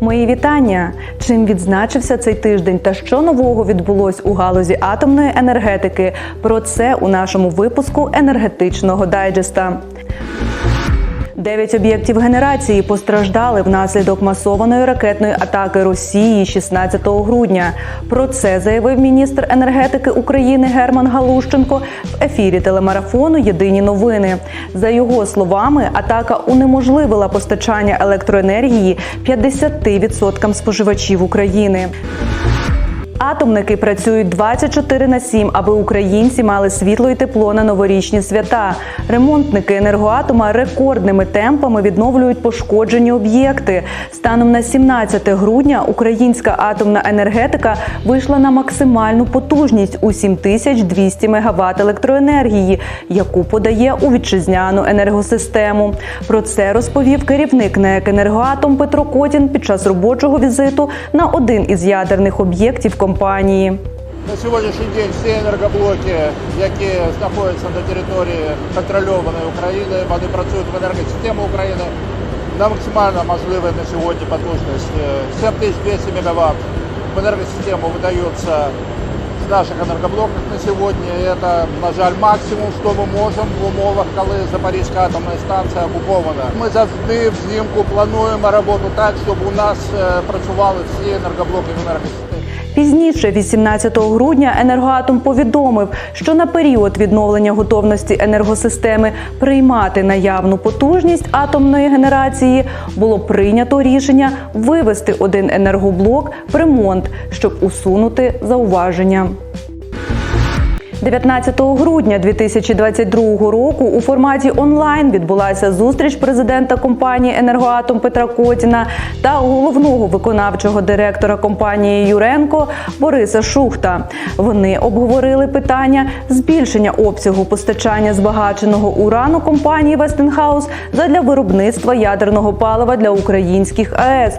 Мої вітання! Чим відзначився цей тиждень та що нового відбулось у галузі атомної енергетики? Про це у нашому випуску енергетичного дайджеста. Дев'ять об'єктів генерації постраждали внаслідок масованої ракетної атаки Росії 16 грудня. Про це заявив міністр енергетики України Герман Галущенко в ефірі телемарафону Єдині новини. За його словами, атака унеможливила постачання електроенергії 50% споживачів України. Атомники працюють 24 на 7, аби українці мали світло і тепло на новорічні свята. Ремонтники енергоатома рекордними темпами відновлюють пошкоджені об'єкти. Станом на 17 грудня українська атомна енергетика вийшла на максимальну потужність у 7200 МВт електроенергії, яку подає у вітчизняну енергосистему. Про це розповів керівник НЕК «Енергоатом» Петро Котін під час робочого візиту на один із ядерних об'єктів компанії. На сьогоднішній день всі енергоблоки, які знаходяться на території контрольованої України, вони працюють в енергосистемі України на максимально можливій на сьогодні потужності 7200 МВт. В енергосистему видаються з наших енергоблоків на сьогодні. Це, на жаль, максимум, що ми можемо в умовах, коли Запорізька атомна станція окупована. Ми завжди взимку плануємо роботу так, щоб у нас е, працювали всі енергоблоки в енергосистемі. Пізніше, 18 грудня, енергоатом повідомив, що на період відновлення готовності енергосистеми приймати наявну потужність атомної генерації було прийнято рішення вивести один енергоблок в ремонт, щоб усунути зауваження. 19 грудня 2022 року у форматі онлайн відбулася зустріч президента компанії Енергоатом Петра Котіна та головного виконавчого директора компанії Юренко Бориса Шухта. Вони обговорили питання збільшення обсягу постачання збагаченого урану компанії Вестенхаус задля виробництва ядерного палива для українських АЕС.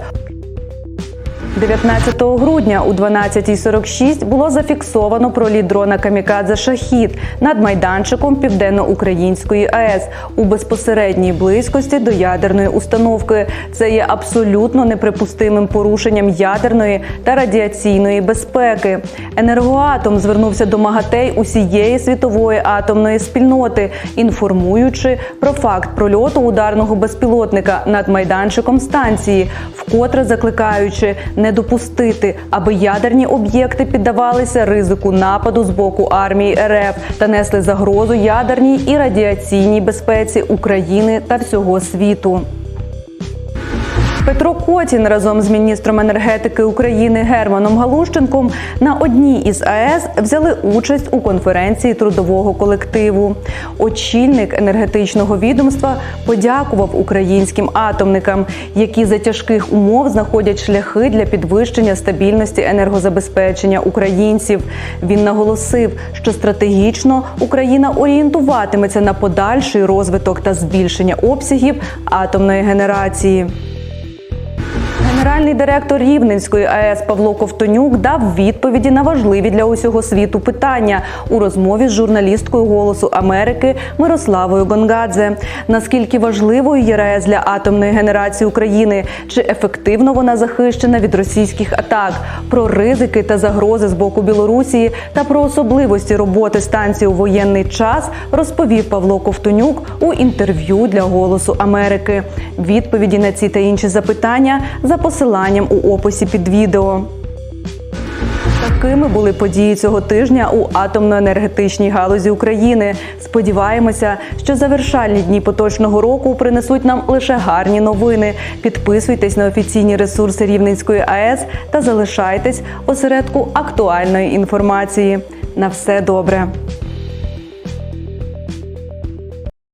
19 грудня у 12.46 було зафіксовано проліт дрона Камікадзе Шахід над майданчиком Південно-Української АЕС у безпосередній близькості до ядерної установки. Це є абсолютно неприпустимим порушенням ядерної та радіаційної безпеки. Енергоатом звернувся до МАГАТЕЙ усієї світової атомної спільноти, інформуючи про факт прольоту ударного безпілотника над майданчиком станції, вкотре закликаючи не допустити, аби ядерні об'єкти піддавалися ризику нападу з боку армії РФ та несли загрозу ядерній і радіаційній безпеці України та всього світу. Петро Котін разом з міністром енергетики України Германом Галущенком на одній із АЕС взяли участь у конференції трудового колективу. Очільник енергетичного відомства подякував українським атомникам, які за тяжких умов знаходять шляхи для підвищення стабільності енергозабезпечення українців. Він наголосив, що стратегічно Україна орієнтуватиметься на подальший розвиток та збільшення обсягів атомної генерації. Генеральний директор Рівненської АЕС Павло Ковтонюк дав відповіді на важливі для усього світу питання у розмові з журналісткою Голосу Америки Мирославою Гонгадзе. Наскільки важливою є РАЕС для атомної генерації України? Чи ефективно вона захищена від російських атак? Про ризики та загрози з боку Білорусі та про особливості роботи станції у воєнний час розповів Павло Ковтонюк у інтерв'ю для Голосу Америки. Відповіді на ці та інші запитання за посиланням у описі під відео. Такими були події цього тижня у атомно-енергетичній галузі України. Сподіваємося, що завершальні дні поточного року принесуть нам лише гарні новини. Підписуйтесь на офіційні ресурси Рівненської АЕС та залишайтесь осередку актуальної інформації. На все добре.